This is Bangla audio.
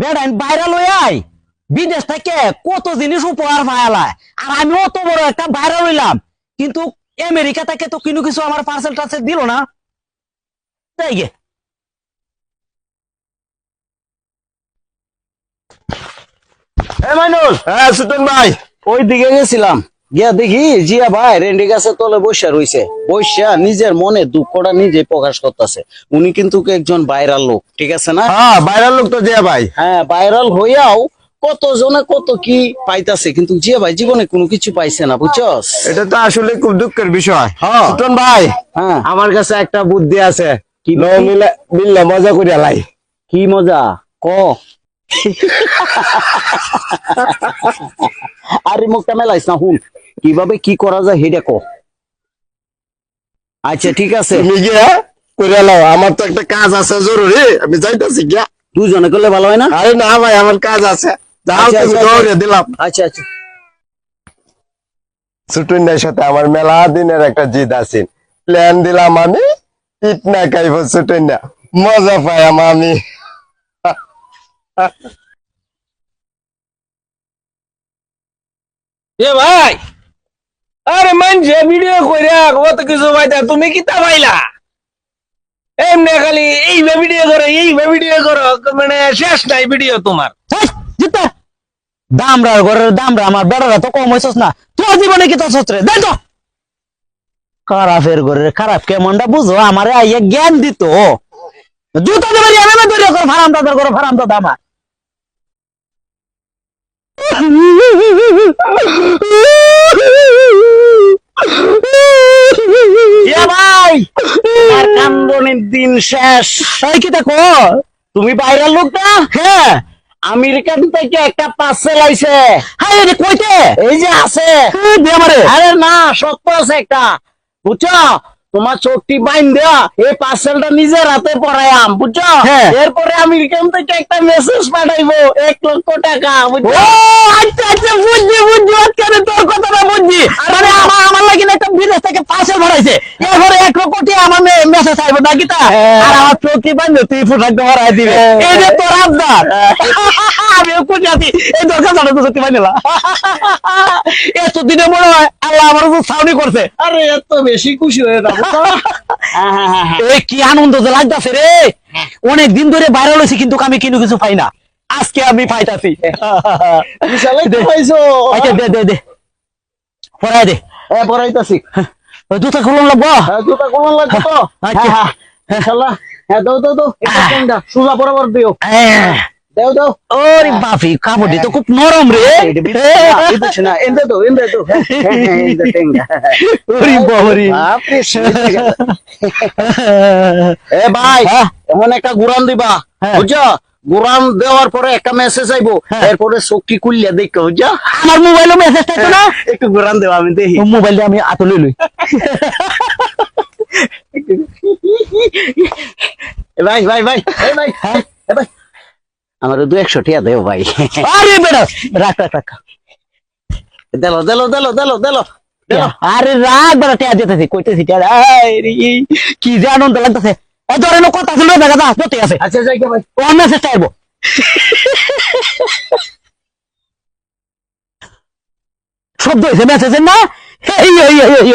বেড়াইন বাইরে লই আই বিদেশ থেকে কত জিনিস উপহার পায়ালায় আর আমি অত বড় একটা বাইরে লইলাম। কিন্তু আমেরিকা থেকে তো কিনু কিছু আমার পার্সেল টার্সেল দিল না। তাই গে এ মাইনুল। হ্যাঁ সুতন ভাই। ওই দিকে গেছিলাম। গিয়া দেখি জিয়া ভাই রেন্ডি গাছের তলে বসে রইছে। বসা নিজের মনে দুঃখটা নিজে প্রকাশ করতেছে। উনি কিন্তু একজন ভাইরাল লোক ঠিক আছে না? হ্যাঁ বাইরের লোক তো জিয়া ভাই। হ্যাঁ ভাইরাল হইয়াও কত জনে কত কি পাইতাছে কিন্তু জিয়া ভাই জীবনে কোনো কিছু পাইছে না বুঝছস? এটা তো আসলে খুব দুঃখের বিষয়। হ্যাঁ। সুতন ভাই হ্যাঁ। আমার কাছে একটা বুদ্ধি আছে। কি? মিলে মিললে মজা করিয়া লাই। কি মজা? ক? আরে মুখটা মেলাইস না হুন কীভাবে কি করা যায় হেডে ক আচ্ছা ঠিক আছে। তুমি গিয়া করিয়া লাও আমার তো একটা কাজ আছে জরুরি আমি যাইতাছি গিয়া। দুজনে করলে ভালো হয় না? আরে না ভাই আমার কাজ আছে। যাও আচ্ছা, তুমি আচ্ছা, দৌড়ে দিলাম। আচ্ছা আচ্ছা। সুটুন্ডার সাথে আমার মেলা দিনের একটা জিদ আছে। প্ল্যান দিলাম আমি ইট না খাইব সুটুন্ডা মজা পাই আমি। এ ভাই! আরে মানছে ভিডিও কইরা কত কিছু ভাইতা তুমি কিতা পাইলা? এমনি খালি এই ভিডিও করো এই ভিডিও করো মানে শেষ নাই ভিডিও তোমার। দামরা ঘরের দামরা, আমার বেড়ারা তো কম হয়েছস না। তোর জীবনে কি তো সত্রে দেখ তো। খারাপের ঘরের খারাপ কেমনটা বুঝো? আমারে আইয়া জ্ঞান দিত জুতা দেবে আমি না, ধরে কর ফারাম দাদার করে ফারাম দাদা আমার। এ ভাই। আর কান্দনের দিন শেষ। এই কি দেখো? তুমি বাইরের লোক না? হ্যাঁ। আমেরিকান থেকে একটা পার্সেল আইছে। হ্যাঁ রে কইতে? এই যে আছে। এই আরে না সত্য আছে একটা। বুঝছ? তোমার চোখটি বাইন দেওয়া এই পার্সেলটা নিজের হাতে পড়ায়াম বুঝছ? হ্যাঁ। এরপরে আমেরিকান থেকে একটা মেসেজ পাঠাইবো এক লক্ষ টাকা বুঝছ? আচ্ছা আচ্ছা বুঝছি বুঝছি আজকে তোর কথাটা বুঝছি। মানে আমার আমার লাগি একটা বিদেশ থেকে পার্সেল ভরাইছে। এরপরে এক লক্ষ কোটি আমার মেসেজ আইবো নাকি তা? আর আমার চোখি বান্ধব তুই ফুটাইতে ভরাই দিবে। এই যে তোর আবদার। আমি খুশি আছি এই দরকার জানো তো সত্যি বান্ধলা এতদিনে মনে হয় আল্লাহ আমার উপর সাউনি করছে। আরে এত বেশি খুশি হয়ে যাব হ্যাঁ হ্যাঁ হ্যাঁ। এই কি আনন্দ যে লাগতাছে রে। অনেক দিন ধরে বাইরে হয়েছি কিন্তু আমি কিনু কিছু পাই না। আজকে আমি পাইতাছি। আচ্ছা দে দে দে। পড়াই দে। হ্যাঁ পড়াইতাছি। ওই জুতা খুলন লাগবো। হ্যাঁ জুতা কোমল লাগবে তো। আচ্ছা। হ্যাঁ হ্যাঁ। হ্যাঁ দাও দাও দাও। সুজা বরাবর দিও। হ্যাঁ। দাও দাও। ওরে বাপি কাপড়টি তো খুব নরম রে। না, হ্যাঁ, হ্যাঁ, হ্যাঁ। ওরে বাপরে, এ ভাই। এমন একটা গুরান দিবা। বুঝছ? গুরান দেওয়ার পরে একটা মেসেজ আইবো। এরপরে চোখটি খুললে দেখো বুঝছ? আমার মোবাইলে মেসেজ না? একটু গুরান দেওয়া আমি দেখি। মোবাইল দিয়ে আমি আতো লই ভাই ভাই ভাই ভাই। এ ভাই। আমার দু একশো টিয়া দেও ভাই। আরে বেটা রাখ রাখ রাখ। দেলো দেলো দেলো দেলো দেলো আরে রাখ বেটা টিয়া দিতেছি কইতেছি টিয়া কি যে আনন্দ লাগতেছে। এই ধরে নো কথা ছিল দেখা যা যতই আছে আচ্ছা যাই ভাই। ও মেসেজ চাইব শব্দ হয়েছে মেসেজের না? এই এই এই।